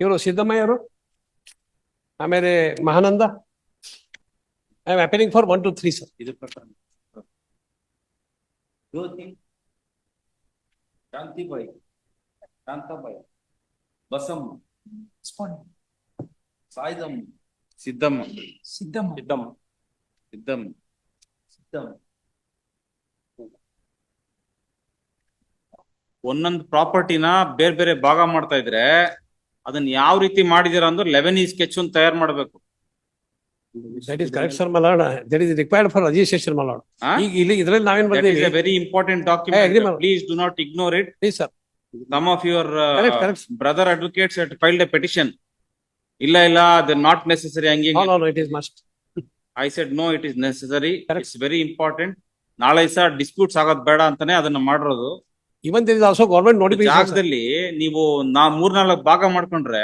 ಇವರು ಸಿದ್ದಮ್ಮಯ್ಯರು ಆಮೇಲೆ Mahananda? I am appearing for one two three sir ಇದು ಪ್ರಕರಣ. ಜ್ಯೋತಿ ಶಾಂತಿಬಾಯಿ ಶಾಂತಾಬಾಯಿ ಬಸಮ್ಮ ಸಾಯಿದಮ್ಮ ಸಿದ್ದಮ್ಮ. ಸಿದ್ದಮ್ಮ. ಸಿದ್ದಮ್ಮ. ಸಿದ್ದಮ್ಮ. ಸಿದ್ದಮ್ಮ. ಒಂದೊಂದು ಪ್ರಾಪರ್ಟಿನ ಬೇರೆ ಬೇರೆ ಭಾಗ ಮಾಡ್ತಾ ಇದ್ರೆ ಅದನ್ನ ಯಾವ ರೀತಿ ಮಾಡಿದೀರ ಅಂದ್ರೆ ಲೆವೆನ್ ಈ ಸ್ಕೆಚ್ ಒಂದು ತಯಾರು ಮಾಡಬೇಕು. That is correct sir my lord that is required for registration my lord ಈಗ ಇಲ್ಲಿ ಇದರಲ್ಲಿ ನಾವೇನ್ very important document. Please do not ignore it please sir some of your brother advocates had filed a petition ಇಲ್ಲ ಇಲ್ಲ ಅದು not necessary ಹಂಗೆ I know no it is must I said no, it is necessary. Correct. It's very important. ನಾಳೆ ಸಹ disputes ಆಗೋದ್ ಬೇಡ ಅಂತಾನೆ ಅದನ್ನ ಮಾಡಿರೋದು. Even this also government notification ಜಾಗದಲ್ಲಿ ನೀವು ನಾ ಮೂರ್ನಾಲ್ಕು ಭಾಗ ಮಾಡ್ಕೊಂಡ್ರೆ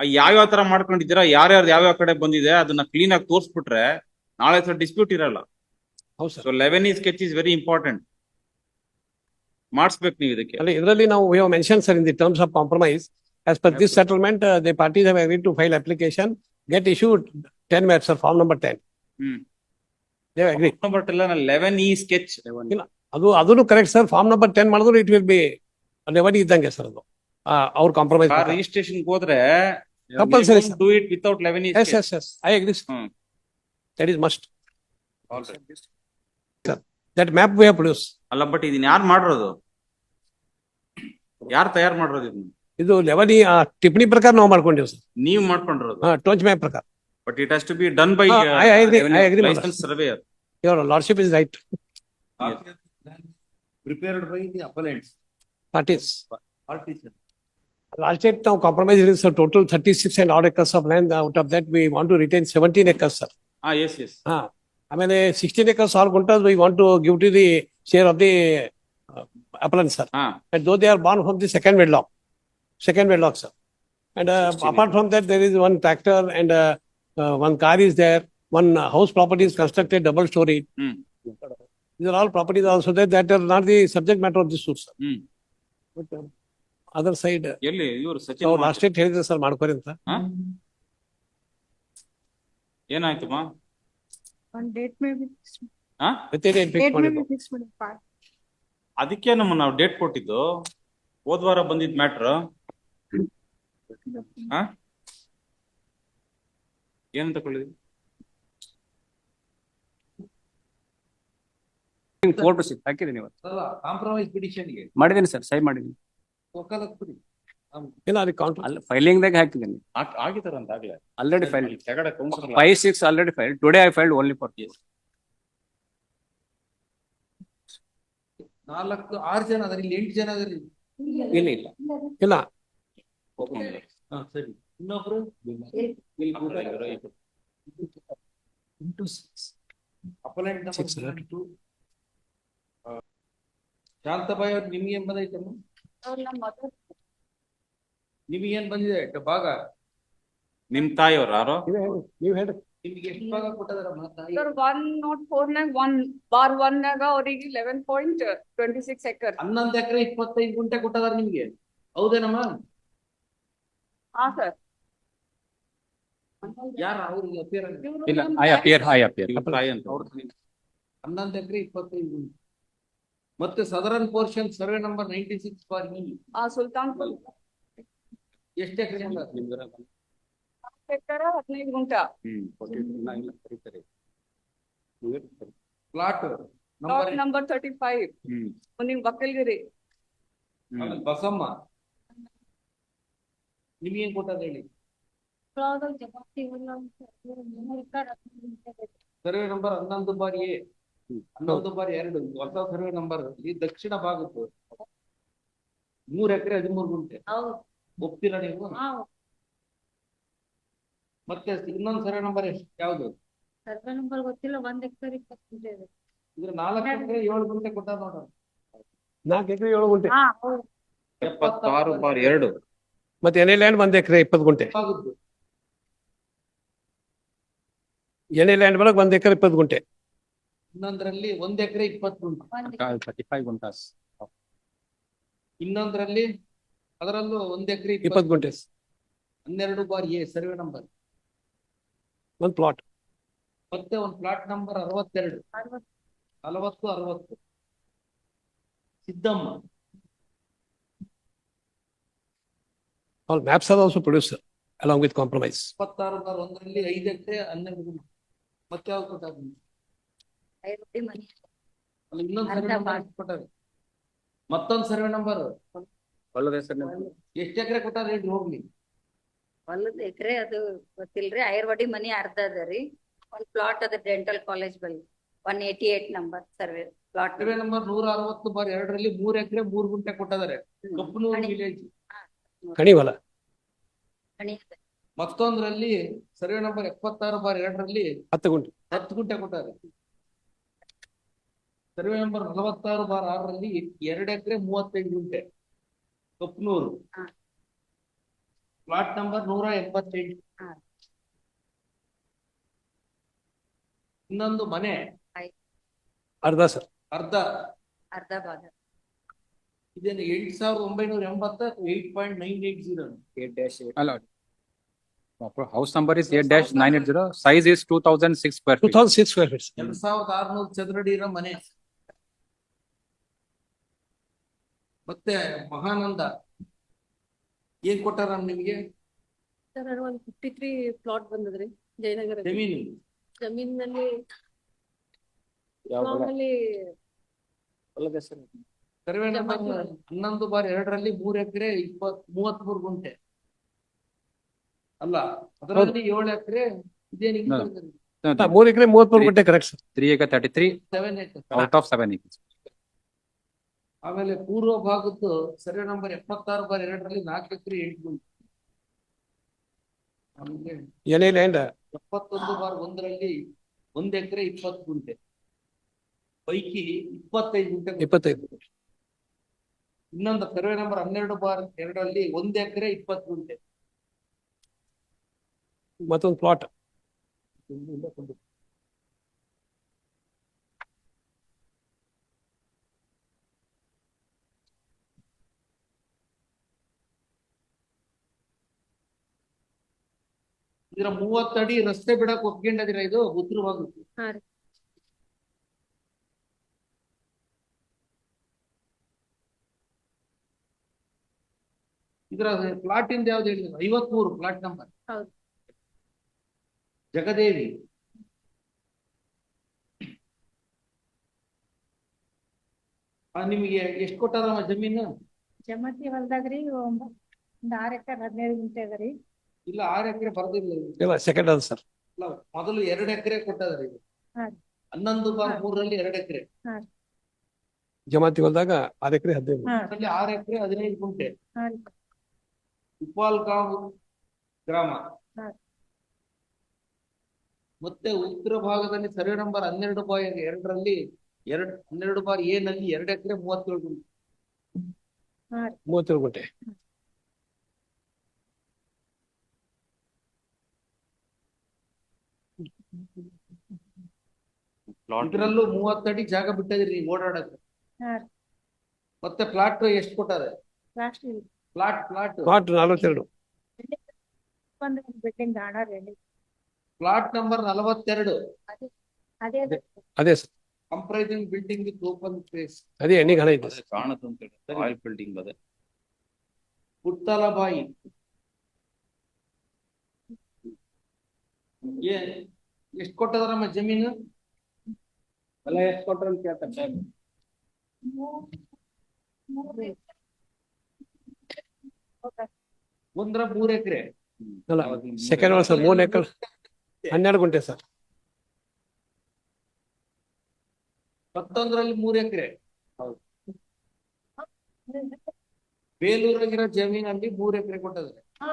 ಯಾವ್ಯಾವ ತರ ಮಾಡ್ಕೊಂಡಿದ್ದೀರಾ ಯಾರ್ಯಾರು ಯಾವ್ಯಾವ ಕಡೆ ಬಂದಿದೆ ಅದನ್ನ ಕ್ಲೀನ್ ಆಗಿ ತೋರಿಸ್ಬಿಟ್ರೆ ನಾಳೆ ಸರ್ ಡಿಸ್ಪ್ಯೂಟ್ ಇರಲ್ಲ. ಹೌದು ಸರ್ ಸೊ ಲೆವೆನ್ ಈ ಸ್ಕೆಚ್ ಇಸ್ ವೆರಿ ಇಂಪಾರ್ಟೆಂಟ್ ಮಾಡಿಸ್ಬೇಕು ನೀವು ಇದಕ್ಕೆ. ಅಲ್ಲಿ ಇದರಲ್ಲಿ ನಾವು we mention sir in the terms of compromise as per this settlement the parties have agreed to file application get issued ten mat sir form number ten hmm. They agree number eleven ಈ sketch ಇಲ್ಲ. ಅದು ಅದನ್ನು correct sir form number ten ಮಾಡಿದ್ರು it will be ನೆವಡಿ ಇದ್ದಂಗೆ sir ಅದು. ಅವ್ರ compromise registration ಹೋದ್ರೆ compulsory do it without eleven yes yes yes I agree. That is must that map we have produce ಅಲ್ಲ ಬಟ್ ಇದನ್ನ ಯಾರು ಮಾಡಿರೋದು? ಯಾರು ತಯಾರು ಮಾಡಿರೋದು ಇದನ್ನ? ಇದು ಲೆವನಿ ಟಿಪ್ಪಣಿ ಪ್ರಕಾರ ನಾವು ಮಾಡ್ಕೊಂಡಿವಿ ಸರ್ ನೀವು ಮಾಡ್ಕೊಂಡಿರೋದು? ಟೋಚ್ ಮ್ಯಾಪ್ ಪ್ರಕಾರ. But it has to be done by I agree I agree surveyor your lordship is right prepared by the appellants. Parties. Parties. Last time now compromise is a total 36 and odd acres of land. Out of that, we want to retain 17 acres, sir. Ah, yes, yes. Ah. I mean, eh, 16 acres or us. we want to give to the share of the uh, appellants, sir. Ah. And though they are born from the second wedlock, second wedlock, sir. And uh, apart from that, there is one tractor and uh, uh, one car is there. One uh, house property is constructed double story. Mm. These are all properties also there that are not the subject matter of this suit, sir. Hmm But uh, other side, ಎಲ್ಲಿ ಇವರು ಸಚಿನ್ ನಾವು last last date ಹೇಳಿದ್ರೆ sir ಮಾಡ್ಕೊರಿ ಅಂತ ಹಾ? ಏನಾಯ್ತಮ್ಮ On date may be fixed. ಹಾ ಏನ್ fix Date may ಮಾಡಿದ್ದು? be fixed, madam. Part. ಅದಕ್ಕೆ ನಮ್ಮ ನಾವು ಡೇಟ್ ಕೊಟ್ಟಿದ್ದು ಹೋದ್ ವಾರ ಬಂದಿದ್ ಮ್ಯಾಟ್ರ್ ಹಾ ಏನಂತ ಕೊಳ್ಳಿದ್ವಿ ಕೋರ್ಟ್ ಹಾಕಿದ್ದೀನಿ ಇವತ್ತು. ಅಲ್ಲ, compromise petition ಗೆ ಮಾಡಿದ್ದೀನಿ ಸರ್ ಸೈ ಮಾಡಿದ್ದೀನಿ. ಇಲ್ಲ ಅದಕ್ಕೆ ಕೌಂಟ್ ಅಲ್ಲಿ ಫೈಲಿಂಗ್ ದಾಗ ಹಾಕಿದ್ದೀನಿ. ಆಗಿದಾರಂತ ಆಗ್ಲೇ. Already file ತಗಡ council five six already file today I filed only for ನಾಲ್ಕು ಆರು ಜನ ಅದರ ಇಲ್ಲಿ ಎಂಟು ಜನ ಅದರಿ. ಇಲ್ಲ ಇಲ್ಲ. ಇಲ್ಲ. ಹಾ ಸರಿ. ಇನ್ನೊಬ್ರು? Appellant Six, sir. ಶಾಂತಬಾಯಿ ಅವ್ರು ನಿಮ್ಗೆ ಏನ್ ಬಂದೈತಮ್ಮ ನಿಮ್ಗೆ ಏನ್ ಬಂದಿದೆ ಭಾಗ? ನಿಮ್ ತಾಯಿಯವ್ರ ಯಾರೋ? ನೀವ್ ಹೇಳಿ ನಿಮ್ಗೆ ಎಷ್ಟು ಭಾಗ ಕೊಟ್ಟದಾರಮ್ಮ ತಾಯಿ? ಸರ್ ಒನ್ not ಫೋರ್ ನಾಗ ಒನ್ ಬಾರ್ ಒನ್ ನಾಗ ಅವ್ರಿಗೆ eleven point twenty six acre. ಹನ್ನೊಂದು ಎಕರೆ ಇಪ್ಪತ್ತೈದು ಗುಂಟೆ ಕೊಟ್ಟದಾರ ನಿಮ್ಗೆ. ಹೌದೇನಮ್ಮ? ಹಾ, ಸರ್. ಯಾರ ಅವ್ರಿಗೆ ಅಪಿಯರ್ ಇಲ್ಲ ಐ ಅಪಿಯರ್ ಐ ಅಪಿಯರ್ ಇವ್ರ ತಾಯಿ ಅಂತ. ಹನ್ನೊಂದು ಎಕರೆ ಇಪ್ಪತ್ತೈದು ಗುಂಟೆ. ಮತ್ತೆ southern portion survey number ninety six for ಈ ಆ ಸುಲ್ತಾನ್ಪುರ್. ಎಷ್ಟು ಎಕರೆ ಎಕರೆ ಹದಿನೈದು ಗುಂಟ. ಪ್ಲಾಟ್ ನಂಬರ್ ತರ್ಟಿ ಫೈವ್ ನಿಮ್ ಬಕ್ಕಲ್ಗಿರಿ. ಬಸಮ್ಮ. ನಿಮ್ಗೇನ್ ಕೊಟ್ಟದ ಹೇಳಿ? ಸರ್ವೆ ನಂಬರ್ ಹನ್ನೊಂದು ಬಾರಿ ಹನ್ನೊಂದು ಬಾರಿ ಎರಡು ಹೊಸ ಸರ್ವೆ ನಂಬರ್ ಈ ದಕ್ಷಿಣ ಭಾಗದ್ದು ಮೂರ್ ಎಕರೆ ಹದಿಮೂರು ಗುಂಟೆ. ಒಪ್ತೀರಾ ನೀವು? ಮತ್ತೆ ಇನ್ನೊಂದು ಸರ್ವೆ ನಂಬರ್ ಎಷ್ಟು? ಯಾವ್ದು? ಸರ್ವೆ ನಂಬರ್ ಗೊತ್ತಿಲ್ಲ ಒಂದ್ ಎಕರೆ ಇಪ್ಪತ್ತು ಇದೆ. ಇದ್ರ ನಾಲ್ಕು ಎಕರೆ ಏಳು ಗುಂಟೆ ಕೊಟ್ಟ ನೋಡೋಣ ನಾಲ್ಕು ಎಕರೆ ಏಳು ಗುಂಟೆ. ಹಾ ಹೌದು. ಎಪ್ಪತ್ತಾರು ಬಾರಿ ಎರಡು. ಮತ್ತೆ ಎನೆ ಲ್ಯಾಂಡ್ ಒಂದ್ ಎಕರೆ ಇಪ್ಪತ್ತು ಗುಂಟೆ? ಎನೆ ಲ್ಯಾಂಡ್ ಒಳಗೆ ಒಂದ್ ಎಕರೆ ಇಪ್ಪತ್ತು ಗುಂಟೆ. ಇನ್ನೊಂದ್ರಲ್ಲಿ ಒಂದ್ ಎಕರೆ ಇಪ್ಪತ್ತು ಗುಂಟೆ ಒಂದ್ ಥರ್ಟಿ ಫೈವ್ ಗುಂಟಾಸ್. ಇನ್ನೊಂದ್ರಲ್ಲಿ ಅದರಲ್ಲೂ ಒಂದ್ ಎಕರೆ ಇಪ್ಪತ್ತು ಗುಂಟೆ ಹನ್ನೆರಡು bar A survey number. one plot. ಮತ್ತೆ ಒಂದು ಪ್ಲಾಟ್ ನಂಬರ್ ಅರವತ್ತೆರಡು. ಅರವತ್ತು. ನಲವತ್ತು ಅರವತ್ತು. Siddamma. All maps are also produced sir, along with compromise. ಇಪ್ಪತ್ತಾರು ಬಾರ್ ಒಂದರಲ್ಲಿ ಐದು ಎಕರೆ ಹನ್ನೆರಡು ಗುಂಟೆ. ಮತ್ತೆ ಯಾವ್ದು ಕೊಟ್ಟಾರ ಮನಿ ಮತ್ತೊಂದು ಸರ್ವೆ ನಂಬರ್ ಹೊಲದ ಹೆಸರು ಎಷ್ಟು ಎಕರೆ ಕೊಟ್ಟಾರ ಹೇಳಿ ಹೋಗ್ಲಿ? ಹೊಲದ ಎಕರೆ ಅದು ಗೊತ್ತಿಲ್ರಿ. ಐರ್ವಾಡಿ ಮನಿ ಅರ್ಧ ಅದ ರೀ. ಒಂದ್ ಪ್ಲಾಟ್ ಅದ ಡೆಂಟಲ್ ಕಾಲೇಜ್ ಬಳಿ. One eighty eight number survey plot survey number ನೂರ ಅರವತ್ತು ಬಾರ್. ಎರಡರಲ್ಲಿ ಮೂರ್ ಎಕರೆ ಮೂರ್ ಗುಂಟೆ ಕೊಟ್ಟಿದ್ದಾರೆ ಕಪ್ಪನೂರು ವಿಲೇಜ್ Kanivala, ಮತ್ತೊಂದ್ರಲ್ಲಿ ಸರ್ವೆ ನಂಬರ್ ಎಪ್ಪತ್ತಾರು ಬಾರ್. ಎರಡರಲ್ಲಿ ಹತ್ತು ಗುಂಟೆ. ಹತ್ತು ಗುಂಟೆ ಕೊಟ್ಟಾರೆ. ಸರ್ವೆ ನಂಬರ್ ನಲವತ್ತಾರು ಬಾರ್ ಆರರಲ್ಲಿ ಎರಡು ಎಕರೆ ಮೂವತ್ತೈದು ಗುಂಟೆ. ಕಪ್ಪನೂರು ಹಾ. ಪ್ಲಾಟ್ ನಂಬರ್ ನೂರ ಎಂಬತ್ತೆಂಟು. ಇನ್ನೊಂದು ಮನೆ. ಅರ್ಧ ಸರ್. ಅರ್ಧ. ಅರ್ಧ ಭಾಗ ಇದೇನು ಎಂಟ್ ಸಾವಿರದ ಒಂಬೈನೂರ ಎಂಬತ್ತ eight point nine eight zero. Eight dash ಅಲ್ಲ. House number is eight dash nine eight zero. Size is two thousand six square two thousand six square feet. ಎರಡ್ ಸಾವಿರದ ಆರ್ನೂರು ಚದರಡಿ ಇರೋ ಮನೆ. ಮತ್ತೆ ಮಹಾನಂದ ಏನ್ ಕೊಟ್ಟಾರ ನಿಮ್ಗೆ? ಸರ್ ಅದು ಒಂದು ಫಿಫ್ಟಿ ತ್ರೀ ಪ್ಲಾಟ್ ಬಂದದ್ರಿ ಜಯನಗರ ಜಮೀನು ಜಮೀನಲ್ಲಿ ಯಾವ ಮಾಮೂಲಿ ಹೊಲದ ಹೆಸರು ಸರ್ವೆ ನಂಬರ್ ಹನ್ನೊಂದು ಬಾರಿ ಎರಡರಲ್ಲಿ ಮೂರ್ ಎಕರೆ ಇಪ್ಪತ್ ಮೂವತ್ತ್ ಮೂರು ಗುಂಟೆ. ಅಲ್ಲ ಅದರಲ್ಲಿ ಏಳು ಎಕರೆ ಇದೇನು ಹಾ, ಮೂರ್ ಎಕರೆ ಮೂವತ್ಮೂರು ಗುಂಟೆ correct. Three acre thirty three seven acre out of seven acres ಆಮೇಲೆ ಪೂರ್ವ ಭಾಗದ್ದು ಸರ್ವೆ ನಂಬರ್ ಎಪ್ಪತ್ತಾರು ಬಾರ್ ಎರಡರಲ್ಲಿ ನಾಲ್ಕು ಎಕರೆ ಎಂಟು ಗುಂಟೆ ಆಮೇಲೆ ಎಪ್ಪತ್ತೊಂದು ಬಾರ್ ಒಂದರಲ್ಲಿ ಒಂದ್ ಎಕರೆ ಇಪ್ಪತ್ತು ಗುಂಟೆ ಪೈಕಿ ಇಪ್ಪತ್ತೈದು ಗುಂಟೆ. ಇಪ್ಪತ್ತೈದು. ಇನ್ನೊಂದು ಸರ್ವೆ ನಂಬರ್ ಹನ್ನೆರಡು ಬಾರ್ ಎರಡರಲ್ಲಿ ಒಂದ್ ಎಕರೆ ಇಪ್ಪತ್ತು ಗುಂಟೆ ಮತ್ತೊಂದು plot. ಇದರ ಮೂವತ್ತಡಿ ರಸ್ತೆ ಬಿಡಕ್ ಒಪ್ಕೊಂಡಿದ್ದೀರಾ ಇದು ಉದ್ರವಾಗುತ್ತೆ. ಇದ್ರ ಪ್ಲಾಟ್ ಇಂದ ಯಾವ್ದು ಹೇಳಿದ್ರು ಐವತ್ಮೂರು ಪ್ಲಾಟ್ ನಂಬರ್ ಹೌದು. ಜಗದೇವಿ. ಆ, ನಿಮಗೆ ಎಷ್ಟು ಕೊಟ್ಟಾರ ಜಮೀನು? ಜಮತಿ ಹೊಲ್ದಾಗ್ರಿ ಒಂದ್ ಆರ್ ಎಕರೆ ಹದಿನೈದು ಗುಂಟೆ ಅದರಿ ಇಲ್ಲ ಆರ್ ಎಕರೆ ಬರ್ದಿಲ್ಲ ಸೆಕೆಂಡ್ ಇಲ್ಲ ಅದ sir. ಇಲ್ಲ, ಮೊದಲು ಎರಡು ಎಕರೆ ಕೊಟ್ಟದ್ರಿ ಹಾ. ಹನ್ನೊಂದು ಬಾರ್ ಹಾ. ಮೂರರಲ್ಲಿ ಎರಡು ಎಕರೆ ಜಮಾತಿ ಹೊಲ್ದಾಗ ಆರ್ ಎಕರೆ ಹದಿನೈದು. ಹಾ ಅದರಲ್ಲಿ ಆರು ಎಕರೆ ಹದಿನೈದು ಗುಂಟೆ ಹಾ ರೀ. ಗ್ರಾಮ ಹಾ. ಮತ್ತೆ ಉತ್ತರ ಭಾಗದಲ್ಲಿ ಸರ್ವೆ ನಂಬರ್ ಹನ್ನೆರಡು ಬಾಯ್ ಎರಡರಲ್ಲಿ ಎರಡ್ ಹನ್ನೆರಡು ಬಾರ್ ಎ ನಲ್ಲಿ ಎರಡು ಎಕರೆ ಮೂವತ್ತೇಳು ಗುಂಟೆ ಮೂವತ್ತೇಳು ಗುಂಟೆ. ಇದರಲ್ಲೂ ಮೂವತ್ತಡಿ ಜಾಗ ಬಿಟ್ಟದಿರಿ ಓಡಾಡಕ್ಕೆ ಹಾ. ಮತ್ತೆ ಪ್ಲಾಟ್ ಎಷ್ಟು ಕೊಟ್ಟಾರೆ? Flat plot plot Plot. ನಲವತ್ತೆರಡು. ಪ್ಲಾಟ್ ನಂಬರ್ ನಲವತ್ತೆರಡು. ಅದೇ sir. Comprising building with open space ಅದೇ ಎಣ್ಣೆಗೆ ಹಣ ಇದೆ. ಕಾಣುತ್ತೆ ಆಯಿಲ್ ಬಿಲ್ಡಿಂಗ್ ಅದೇ. ಪುಟ್ಟಲಬಾಯಿ. ಏ ಎಷ್ಟು ಕೊಟ್ಟದಾರಮ್ಮ ಜಮೀನು? ಹೊಲ ಎಷ್ಟು ಕೊಟ್ರು ಅಂತ ಕೇಳ್ತಾರೆ ಮೂರು ಒಂದ್ರ ಮೂರ್ ಎಕರೆ. ಸೆಕೆಂಡ್ second ಸರ್ ಮೂರ್ ಎಕರೆ. ಹನ್ನೆರಡು ಗುಂಟೆ ಸರ್. ಮತ್ತೊಂದ್ರಲ್ಲಿ ಮೂರ್ ಎಕರೆ. ಬೇಲೂರಾಗಿರೋ ಜಮೀನಲ್ಲಿ ಮೂರ್ ಎಕರೆ ಕೊಟ್ಟಿದ್ದಾರೆ. ಹಾ.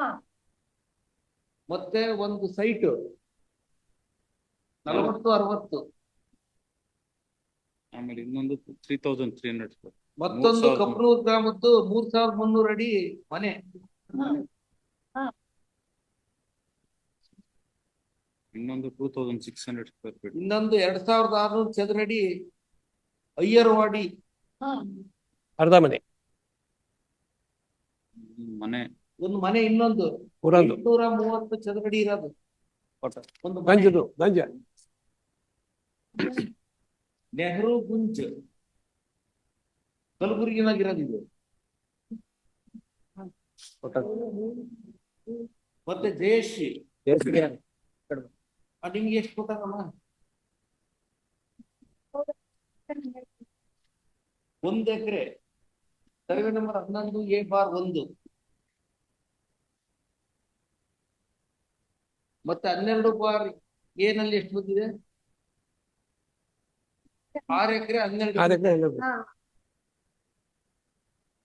ಮತ್ತೆ ಒಂದು ಸೈಟ್ ನಲವತ್ತು ಅರವತ್ತು. ಆಮೇಲೆ ಇನ್ನೊಂದು ತ್ರೀ ತೌಸಂಡ್ ತ್ರೀ ಹಂಡ್ರೆಡ್ ಮತ್ತೊಂದು ಕಪ್ರೂರ್ ಗ್ರಾಮದ್ದು ಮೂರ್ ಸಾವಿರದ ಮುನ್ನೂರು ಅಡಿ ಮನೆ. ಇನ್ನೊಂದು two thousand six hundred square feet ಇನ್ನೊಂದು ಎರಡ್ ಸಾವಿರದ ಆರ್ನೂರು ಚದರಡಿ ಅಯ್ಯರ್ವಾಡಿ ಅರ್ಧ ಮನೆ. ಮನೆ. ಒಂದು ಮನೆ ಇನ್ನೊಂದು. ಊರಂದು ಎಂಟ್ನೂರ ಮೂವತ್ತು ಚದರಡಿ ಇರೋದು. ಒಂದು ಮನೆ. ಗಂಜದು ಗಂಜ. ನೆಹರು ಗುಂಜ್. ಕಲಬುರಗಿನಾಗಿರೋದಿದೆ ಮತ್ತೆ ಜಯಶ್ರೀ. ನಿಮ್ಗೆ ಎಷ್ಟು ಗೊತ್ತಾಗಮ್ಮ ಒಂದ್ ಎಕರೆ. ಸರ್ವೆ ನಂಬರ್ ಹನ್ನೊಂದು ಎ ಬಾರ್ ಒಂದು. ಮತ್ತೆ ಹನ್ನೆರಡು ಬಾರ್ ಏನಲ್ಲಿ ಎಷ್ಟು ಬಂದಿದೆ? ಆರು ಎಕರೆ ಹನ್ನೆರಡು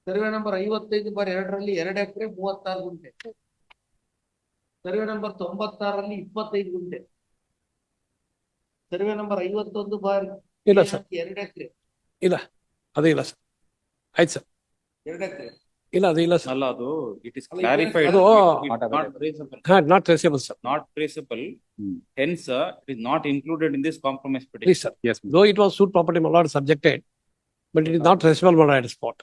ಸರ್ವೆ ನಂಬರ್ ಐವತ್ತೈದು ಬಾರ್ ಎರಡರಲ್ಲಿ ಎರಡು ಎಕರೆ ಮೂವತ್ತಾರು ಗುಂಟೆ. ಸರ್ವೆ ನಂಬರ್ ತೊಂಬತ್ತಾರಲ್ಲಿ ಇಪ್ಪತ್ತೈದು ಗುಂಟೆ. ಸರ್ವೆ ನಂಬರ್ ಐವತ್ತೊಂದು ಬಾರ್ ಇಲ್ಲ ಸರ್. ಎರಡು ಎಕರೆ. ಇಲ್ಲ ಅದೇ ಇಲ್ಲ ಸರ್. ಆಯ್ತು ಸರ್. ಎರಡು ಎಕರೆ. ಇಲ್ಲ ಅದು ಇಲ್ಲ ಸರ್ ಅಲ್ಲ ಅದು ಇಟ್ ಇಸ್ ಅಲ್ಲ, ಕ್ಲಾರಿಫೈಡ್ ಅದು- ನಾಟ್ ಟ್ರೇಸಬಲ್ ಹಾ not traceable sir not traceable. Hmm. Hence, uh, it is not included in this compromise petition. Please sir Yes. though it was suit property my lord subjected but it is not traceable my lord at spot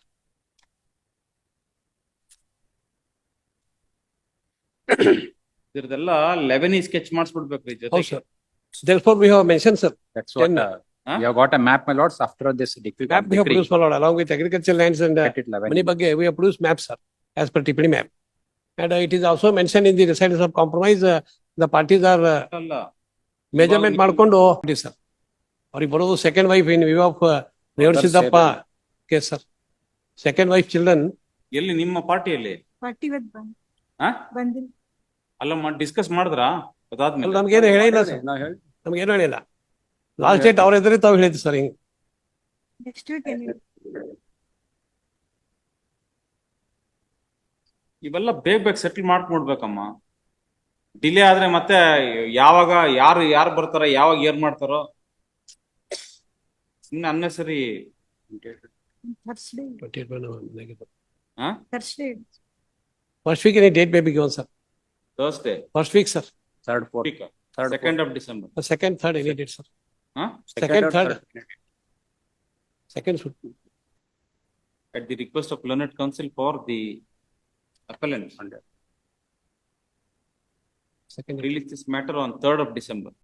ಇದ್ರದೆಲ್ಲ eleven sketch ಮಾಡಿಸ್ಬಿಡ್ಬೇಕ್ರಿ ಹೌದು ಜೊತೆಗೆ sir therefore we have mentioned sir That's what, Then- uh, Huh? We have got a map, my lords, after this decree. map we have produced my lord along with agricultural lands and uh, get it 11. many ಬಗ್ಗೆ we have produced maps sir as per TPD map and uh, it is also mentioned in the recitals of compromise uh, the parties are uh, ಇವಾಗ ಮಾಡ್ಕೊಂಡು sir ಅವ್ರಿಗೆ ಬರೋದು second wife in view of Revanasiddappa case sir second wife children ಎಲ್ಲಿ ನಿಮ್ಮ ಪಾರ್ಟಿಯಲ್ಲಿ ಅಲ್ಲ discuss ಮಾಡಿದ್ರಾ ಅದಾದ್ಮೇಲೆ ನಮ್ಗೇನು ಹೇಳಿಲ್ಲ ಸರ್ ನಾವು ಹೇಳಿ- ನಮ್ಗೇನು ಹೇಳಿಲ್ಲ ಲಾಸ್ಟ್ ಡೇಟ್ ಅವ್ರ ಎದುರೇ ತಾವು ಹೇಳಿದ್ರು ಸರ್ ಹಿಂಗ್. ನೆಕ್ಸ್ಟ್ ವೀಕ್ ಏನಿಲ್ಲ ಇವೆಲ್ಲ ಬೇಗ ಬೇಗ ಸೆಟಲ್ ಮಾಡ್ಕೊಡ್ಬೇಕಮ್ಮ. ಡಿಲೇ ಆದ್ರೆ ಮತ್ತೆ ಯಾವಾಗ ಯಾರು ಯಾರು ಬರ್ತಾರ ಯಾವಾಗ ಏನ್ ಮಾಡ್ತಾರೋ. ಸುಮ್ಮನೆ ಅನ್ನೆಸರಿ ಸರಿ ಹಾ? First week date may be given sir Thursday first week sir third four Third, second of December second third any date sir second, third, second should at the request of learned counsel for the appellant second. Release this matter on 3rd of december.